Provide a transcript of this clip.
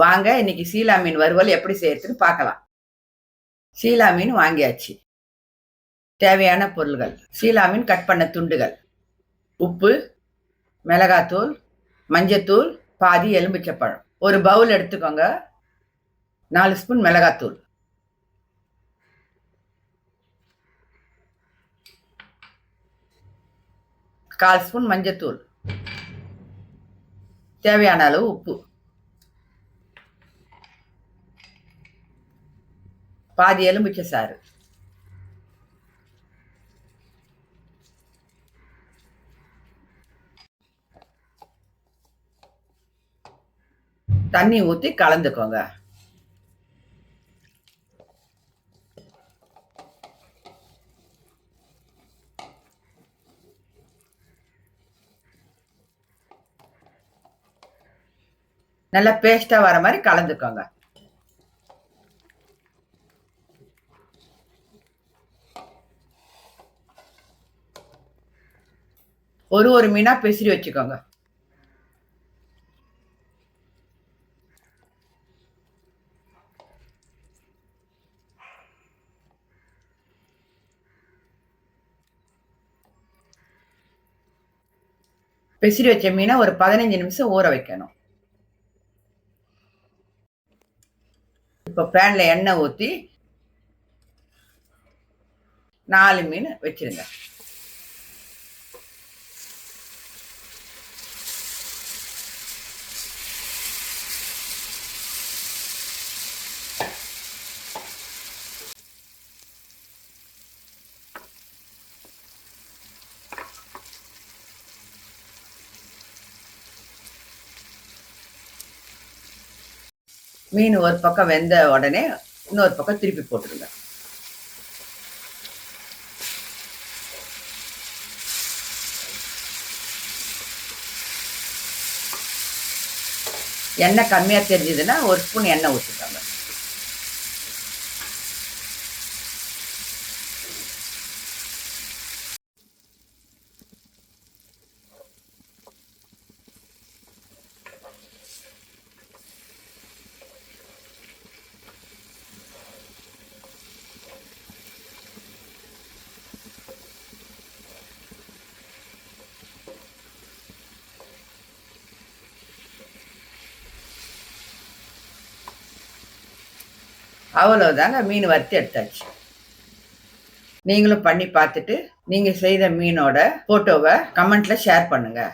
வாங்க இன்னைக்கு சீலா மீன் வறுவல் எப்படி செய்யறதுன்னு பார்க்கலாம். சீலா மீன் வாங்கியாச்சு. தேவையான பொருள்கள். சீலா மீன் கட் பண்ண துண்டுகள். உப்பு மிளகாத்தூள் மஞ்சத்தூள் பாதி எலுமிச்சப்பழம். ஒரு பவுல் எடுத்துக்கோங்க. நாலு ஸ்பூன் மிளகாத்தூள். கால் ஸ்பூன் மஞ்சத்தூள். தேவையான அளவு உப்பு. பாதி எலும்பிச்சை சாறு தண்ணி ஊற்றி கலந்துக்கோங்க. நல்லா பேஸ்டா வர மாதிரி கலந்துக்கோங்க. ஒரு ஒரு மீனா பிசிறி வச்சுக்கோங்க. பிசிறி வச்ச மீனை ஒரு பதினஞ்சு நிமிஷம் ஊற வைக்கணும். இப்போ பேன்ல எண்ணெய் ஊற்றி நாலு மீன் வச்சிருங்க. மீன் ஒரு பக்கம் வெந்த உடனே இன்னொரு பக்கம் திருப்பி போட்டுருங்க எண்ணெய் கம்மியாக தெரிஞ்சதுன்னா ஒரு ஸ்பூன் எண்ணெய் ஊற்றிக்கோங்க அவ்வளோதாங்க மீன் வறுத்து எடுத்தாச்சு. நீங்களும் பண்ணி பார்த்துட்டு நீங்கள் செய்த மீனோட ஃபோட்டோவை கமெண்ட்டில் ஷேர் பண்ணுங்கள்